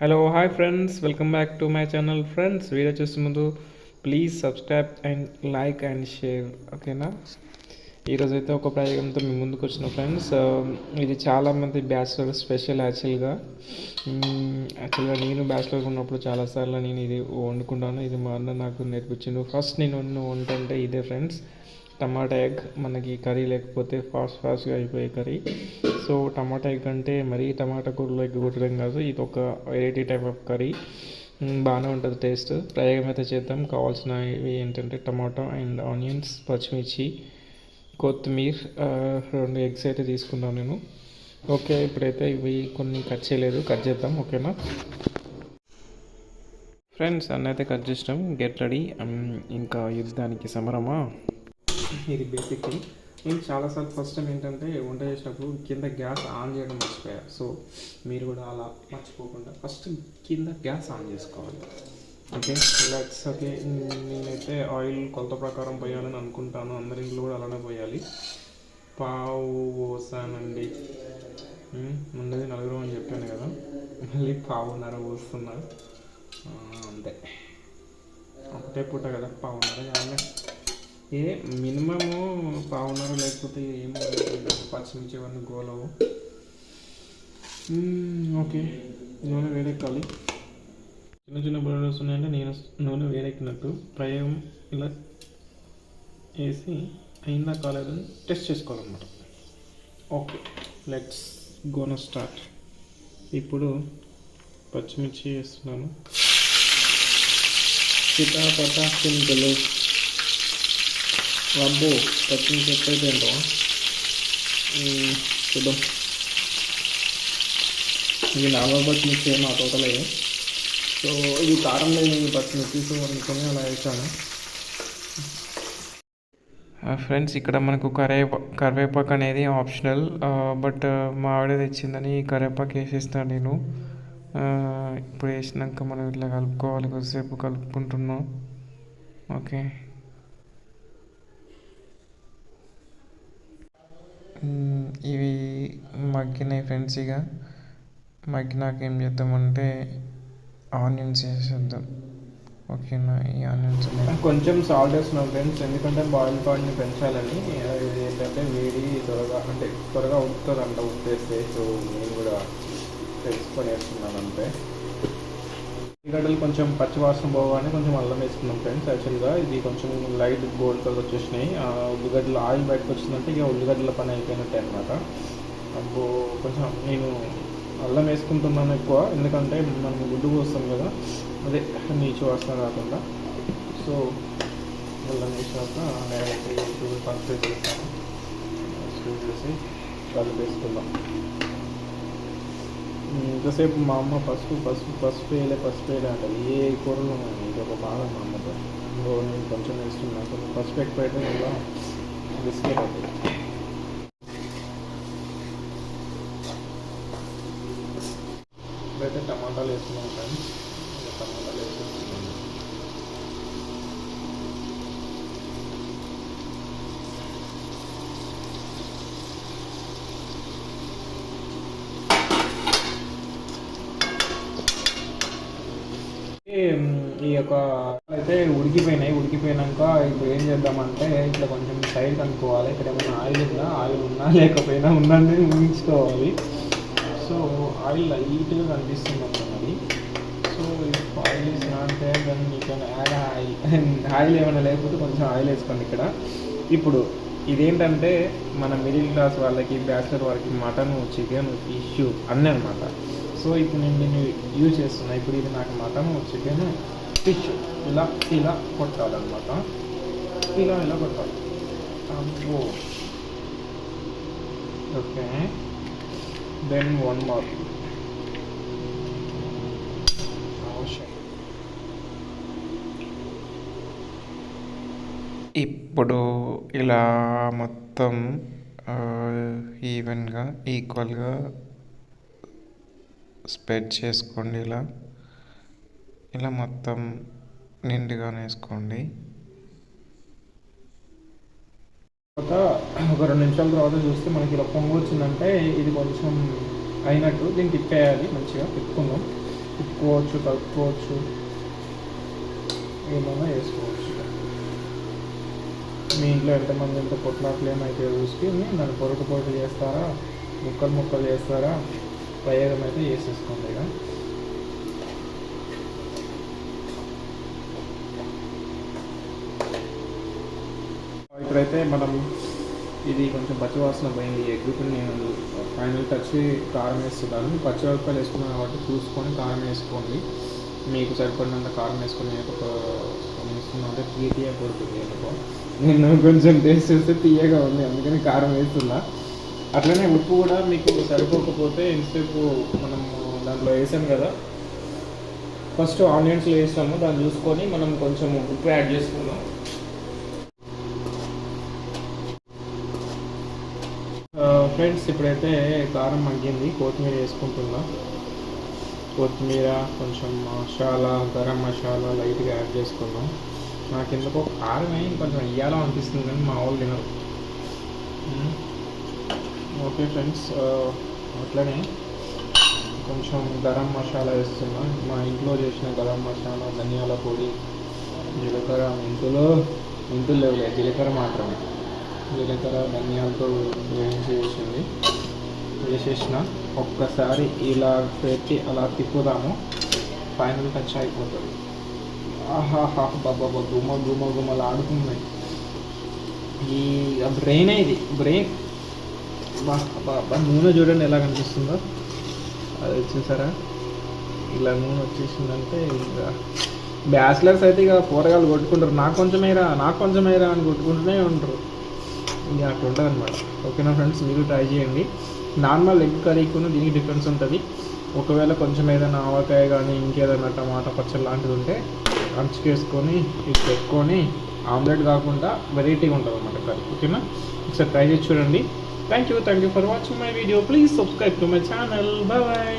Hello hi friends welcome back to my channel friends video చూసే ముందు please subscribe and like and share ఓకేనా ఈరోజు అయితే ఒక ప్రయోగంతో మీ ముందుకు వచ్చిన ఫ్రెండ్స్ um, ఇది చాలామంది బ్యాచిలర్ స్పెషల్ యాక్చువల్గా యాక్చువల్గా నేను బ్యాచిలర్ ఉన్నప్పుడు చాలాసార్లు నేను ఇది వండుకుంటాను. ఇది మా అన్న నాకు నేర్పించిండు. ఫస్ట్ నేను వండిన వంట అంటే ఇదే ఫ్రెండ్స్ టమాటా ఎగ్ మనకి కర్రీ లేకపోతే ఫాస్ట్ ఫాస్ట్గా అయిపోయే కర్రీ. సో టమాటా ఎగ్ అంటే మరీ టమాటా కూరలో ఎగ్ కొట్టడం కాదు ఇది ఒక వెరైటీ టైప్ ఆఫ్ కర్రీ. బాగానే ఉంటుంది టేస్ట్ ప్రయోగం అయితే చేద్దాం. కావాల్సినవి ఏంటంటే టమాటో అండ్ ఆనియన్స్ పచ్చిమిర్చి కొత్తిమీర్ రెండు ఎగ్స్ అయితే తీసుకున్నాను నేను. ఓకే ఇప్పుడైతే ఇవి కొన్ని కట్ చేయలేదు. కట్ చేద్దాం ఓకేనా? ఫ్రెండ్స్ అన్నైతే కట్ చేసినాం. Get ready. ఇంకా యుద్ధానికి సమరమా? ఇది బేసిక్ థింగ్ నేను చాలాసార్లు ఫస్ట్ టైం ఏంటంటే వంట చేసినప్పుడు కింద గ్యాస్ ఆన్ చేయడం మర్చిపోయా. సో మీరు కూడా అలా మర్చిపోకుండా ఫస్ట్ కింద గ్యాస్ ఆన్ చేసుకోవాలి. ఓకే లెట్స్ ఓకే నేనైతే ఆయిల్ కొలత ప్రకారం పోయాలని అనుకుంటాను. అందరి ఇంట్లో కూడా అలానే పోయాలి. పావు పోసానండి. ముందది నలుగురు అని చెప్పాను కదా. మళ్ళీ పావున్నర పోస్తున్నా అంతే. ఒకటే పూట కదా పావున్నర కావాలి ఏ మినిమము పావున్నర లేకపోతే ఏం పచ్చిమిర్చి ఇవన్నీ గోలవు ఓకే. నూనె వేడెక్కాలి. చిన్న చిన్న బుర్రలు ఉన్నాయంటే నేను నూనె వేడెక్కినట్టు ప్రయోగం ఇలా వేసి అయిందా కాలేదని టెస్ట్ చేసుకోవాలన్నమాట. Okay let's gonna start. ఇప్పుడు పచ్చిమిర్చి వేస్తున్నాను. చిటాపట చింతలు. అబ్బో పచ్చి ఎక్కడైతే ఏంటో చూద్దాం ఇది నార్మల్ పచ్చిమిర్చి ఏమో ఆ అయ్యి సో ఇది కారం లేని పచ్చిమిర్చి సో అందుకని అలా వేసాను ఫ్రెండ్స్ ఇక్కడ మనకు కరే కరివేపాకు అనేది ఆప్షనల్ బట్ మా ఆవిడ తెచ్చిందని కరివేపాకు వేసేస్తాను నేను. ఇప్పుడు వేసినాక మనం ఇట్లా కలుపుకోవాలి కొద్దిసేపు కలుపుకుంటున్నాం. ఓకే. ఇవి మగ్గినాయి ఫ్రెండ్స్ ఇక. మగ్గినాక ఏం చేద్దామంటే ఆనియన్స్ వేసేద్దాం. ఓకేనా? ఈ ఆనియన్స్ కొంచెం సాల్ట్ వేస్తున్నాం ఫ్రెండ్స్. ఎందుకంటే బాయిల్ పాయింట్ని పెంచాలని. ఇది ఏంటంటే వేడి త్వరగా అంటే త్వరగా ఉడుతుంది అంట ఉప్పు వేస్తే సో నేను కూడా తెలుసుకొని వేస్తున్నాను అంతే. ఉల్లిగడ్డలు కొంచెం పచ్చి వాసన పోగానే కొంచెం అల్లం వేసుకున్నాం ఫ్రెండ్స్ యాక్చువల్గా ఇది కొంచెం లైట్ గోల్డ్ కలర్ వచ్చేసినాయి ఆ ఉల్లిగడ్డలు ఆయిల్ బయటకు వచ్చిందంటే ఇక ఉల్లిగడ్డల పని అయిపోయినట్టే అనమాట అప్పుడు కొంచెం నేను అల్లం వేసుకుంటున్నాను ఎక్కువ ఎందుకంటే మనం గుడ్డు పోస్తాం కదా అదే నీచు వాసన కాకుండా సో అల్లం వేసాక డైరెక్ట్ పర్ఫెక్ట్ చేస్తాను చేసి పసుపు వేసి ఇంతసేపు మా అమ్మ పసుపు పసుపు పసుపు వేయలే పసుపు వేయలే అంటది ఏ కూరలో ఇది ఒక బాధ మా అమ్మతో. ఇంకో నేను కొంచెం వేస్తున్నాను కొంచెం పసుపు ఎక్కువ అయితే ఇలా బిస్కెట్ అవుతుంది ఇప్పుడైతే టమాటాలు వేస్తున్నాం కానీ టమాటాలు వేస్తున్నాం ఈ యొక్క అయితే ఉడికిపోయినాయి. ఉడికిపోయినాక ఇప్పుడు ఏం చేద్దామంటే ఇట్లా కొంచెం సైడ్ అనుకోవాలి ఇక్కడ ఏమైనా ఆయిల్ ఉందా? ఆయిల్ ఉన్నా లేకపోయినా ఉందని ఊహించుకోవాలి సో ఆయిల్ లైట్గా కనిపిస్తుంది అన్నది so if oil is not there add oil oil ఏమైనా లేకపోతే కొంచెం ఆయిల్ వేసుకోండి ఇక్కడ. ఇప్పుడు ఇదేంటంటే మన మిడిల్ క్లాస్ వాళ్ళకి బ్యాచిలర్ వాళ్ళకి మటన్ చికెన్ ఫిష్ అన్నీ అనమాట సో ఇప్పుడు నేను దీన్ని యూజ్ చేస్తున్నా. ఇప్పుడు ఇది నాకు మటన్ చికెన్ స్టిచ్ ఇలా ఇలా కొట్టాలన్నమాట. ఇలా ఇలా కొట్టాలి. అబ్బో ఓకే. దెన్ వన్ మోర్ ఇప్పుడు ఇలా మొత్తం ఈవెన్గా ఈక్వల్గా స్ప్రెడ్ చేసుకోండి ఇలా. ఇలా మొత్తం నిండుగా వేసుకోండి. తర్వాత ఒక రెండు నిమిషాల తర్వాత చూస్తే మనకి ఇలా పొంగు వచ్చిందంటే ఇది కొంచెం అయినట్టు దీన్ని తిప్పేయాలి మంచిగా తిప్పుకుందాం. తిప్పుకోవచ్చు కలుపుకోవచ్చు. ఏమైనా వేసుకోవచ్చు. మీ ఇంట్లో ఎంతమంది ఎంత పొట్లాట్లు ఏమైతే చూసుకుని దాన్ని పొరుటు పొరుటు చేస్తారా ముక్కలు ముక్కలు చేస్తారా ప్రయోగం అయితే చేసేసుకోండి ఇక. ఇప్పుడైతే మనం ఇది కొంచెం పచ్చివాసన పోయింది. ఎగ్గుకుని నేను ఫైనల్ టచ్ కారం వేస్తున్నాను. పచ్చిమిరపకాయలు వేసుకున్నాను కాబట్టి చూసుకొని కారం వేసుకోండి. మీకు సరిపడినంత కారం వేసుకొని నేను ఒక వేసుకున్నా అంటే తీయ తీయ కొడుతుంది ఎందుకో. నేను కొంచెం టేస్ట్ చేస్తే తీయగా ఉంది. అందుకని కారం వేస్తున్నా. అట్లనే ఉప్పు కూడా మీకు సరిపోకపోతే ఎంతసేపు మనం దాంట్లో వేసాం కదా. ఫస్ట్ ఆనియన్స్లో వేసాము. దాన్ని చూసుకొని మనం కొంచెం ఉప్పు యాడ్ చేసుకుందాం. ఫ్రెండ్స్ ఇప్పుడైతే కారం మగ్గింది. కొత్తిమీర వేసుకుంటున్నా. కొత్తిమీర కొంచెం మసాలా గరం మసాలా లైట్గా యాడ్ చేసుకున్నాం నాకు ఎందుకో కారమే కొంచెం ఇయ్యాలో అనిపిస్తుంది కానీ మా వాళ్ళు తినరు. ఓకే ఫ్రెండ్స్ అట్లనే కొంచెం గరం మసాలా వేస్తున్నా. మా ఇంట్లో చేసిన గరం మసాలా ధనియాల పొడి జీలకర్ర మెంతులు మెంతులు లేవులే జీలకర్ర మాత్రమే. జీలకర్ర ధనియాలతో వేసేసింది వేసేసిన ఒక్కసారి ఇలా పెట్టి అలా తిప్పుదాము. ఫైనల్ టచ్ అయిపోతుంది. ఆహాహా బాబా గుమ్మ గుమ్మ గుమ్మలు ఆడుతుంది ఈ బ్రెయిన్ ఇది బ్రెయిన్. బాబా నూనె చూడండి ఎలా కనిపిస్తుందో. అది వచ్చేసారా ఇలా నూనె వచ్చేసిందంటే ఇంకా. బ్యాచిలర్స్ అయితే ఇక కూరగాయలు కొట్టుకుంటారు. నాకు కొంచెమేరా నాకు కొంచెమేరా అని కొట్టుకుంటూనే ఉంటారు. ఇక అట్లా ఉంటుంది అనమాట ఓకేనా ఫ్రెండ్స్? మీరు ట్రై చేయండి. నార్మల్ ఎగ్ కర్రీకును దీనికి డిఫరెన్స్ ఉంటుంది. ఒకవేళ కొంచెం ఏదైనా ఆవకాయ కానీ ఇంకేదైనా టమాటా పచ్చడి లాంటిది ఉంటే అంచుకేసుకొని ఇది పెట్టుకొని ఆమ్లెట్ కాకుండా వెరైటీగా ఉంటుంది అనమాట కర్రీ. ఓకేనా? ఒకసారి ట్రై చేసి చూడండి. Thank you thank you for watching my video please subscribe to my channel bye